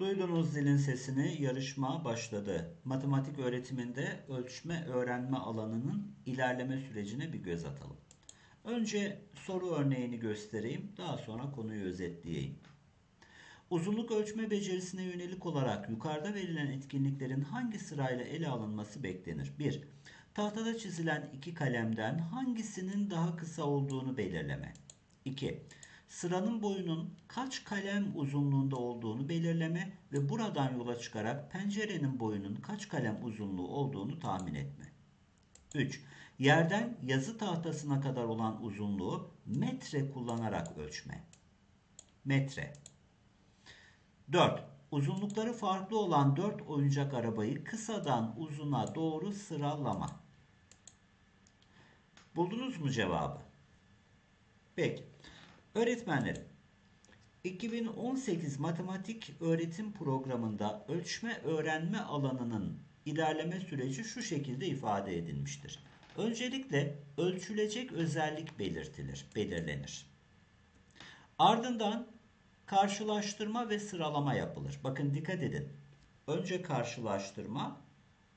Duydunuz zilin sesini, yarışma başladı. Matematik öğretiminde ölçme öğrenme alanının ilerleme sürecine bir göz atalım. Önce soru örneğini göstereyim, daha sonra konuyu özetleyeyim. Uzunluk ölçme becerisine yönelik olarak yukarıda verilen etkinliklerin hangi sırayla ele alınması beklenir? 1. Tahtada çizilen iki kalemden hangisinin daha kısa olduğunu belirleme. 2. Sıranın boyunun kaç kalem uzunluğunda olduğunu belirleme ve buradan yola çıkarak pencerenin boyunun kaç kalem uzunluğu olduğunu tahmin etme. 3. Yerden yazı tahtasına kadar olan uzunluğu metre kullanarak ölçme. Metre. 4. Uzunlukları farklı olan 4 oyuncak arabayı kısadan uzuna doğru sıralama. Buldunuz mu cevabı? Peki. Öğretmenlerim, 2018 matematik öğretim programında ölçme öğrenme alanının ilerleme süreci şu şekilde ifade edilmiştir. Öncelikle ölçülecek özellik belirtilir, belirlenir. Ardından karşılaştırma ve sıralama yapılır. Bakın dikkat edin. Önce karşılaştırma,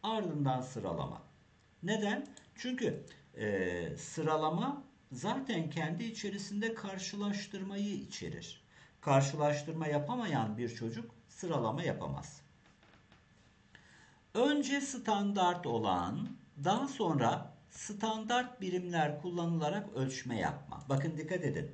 ardından sıralama. Neden? Çünkü e, sıralama zaten kendi içerisinde karşılaştırmayı içerir. Karşılaştırma yapamayan bir çocuk sıralama yapamaz. Önce standart olan, daha sonra standart birimler kullanılarak ölçme yapma. Bakın dikkat edin.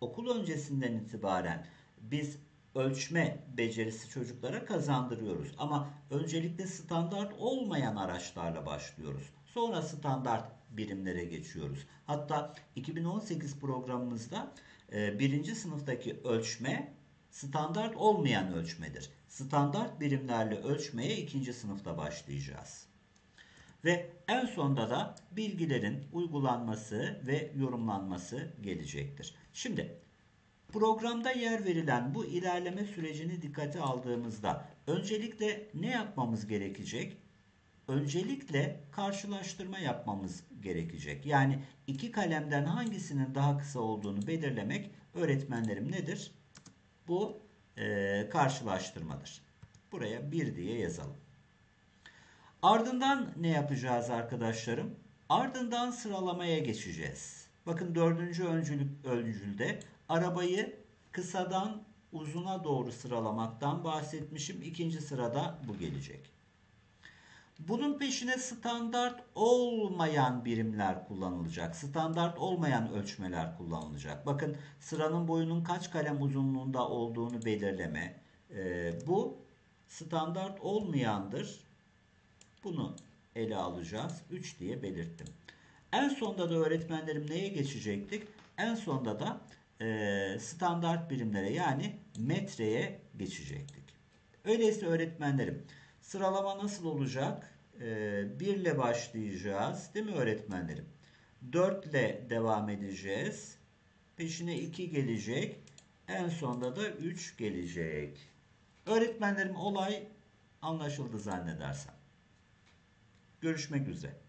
Okul öncesinden itibaren biz ölçme becerisi çocuklara kazandırıyoruz. Ama öncelikle standart olmayan araçlarla başlıyoruz. Sonra standart birimlere geçiyoruz. Hatta 2018 programımızda e, birinci sınıftaki ölçme standart olmayan ölçmedir. Standart birimlerle ölçmeye ikinci sınıfta başlayacağız. Ve en sonda da bilgilerin uygulanması ve yorumlanması gelecektir. Şimdi programda yer verilen bu ilerleme sürecini dikkate aldığımızda öncelikle ne yapmamız gerekecek? Öncelikle karşılaştırma yapmamız gerekecek. Yani iki kalemden hangisinin daha kısa olduğunu belirlemek öğretmenlerim nedir? Bu e, karşılaştırmadır. Buraya 1 diye yazalım. Ardından ne yapacağız arkadaşlarım? Ardından sıralamaya geçeceğiz. Bakın dördüncü öncülük, öncülde arabayı kısadan uzuna doğru sıralamaktan bahsetmişim. İkinci sırada bu gelecek. Bunun peşine standart olmayan birimler kullanılacak. Standart olmayan ölçmeler kullanılacak. Bakın sıranın boyunun kaç kalem uzunluğunda olduğunu belirleme. Ee, bu standart olmayandır. Bunu ele alacağız. 3 diye belirttim. En sonda da öğretmenlerim neye geçecektik? En sonda da e, standart birimlere yani metreye geçecektik. Öyleyse öğretmenlerim Sıralama nasıl olacak? Ee, 1 ile başlayacağız. Değil mi öğretmenlerim? 4 ile devam edeceğiz. Peşine 2 gelecek. En sonda da 3 gelecek. Öğretmenlerim olay anlaşıldı zannedersem. Görüşmek üzere.